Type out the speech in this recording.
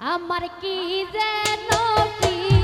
আমার কি যেন কি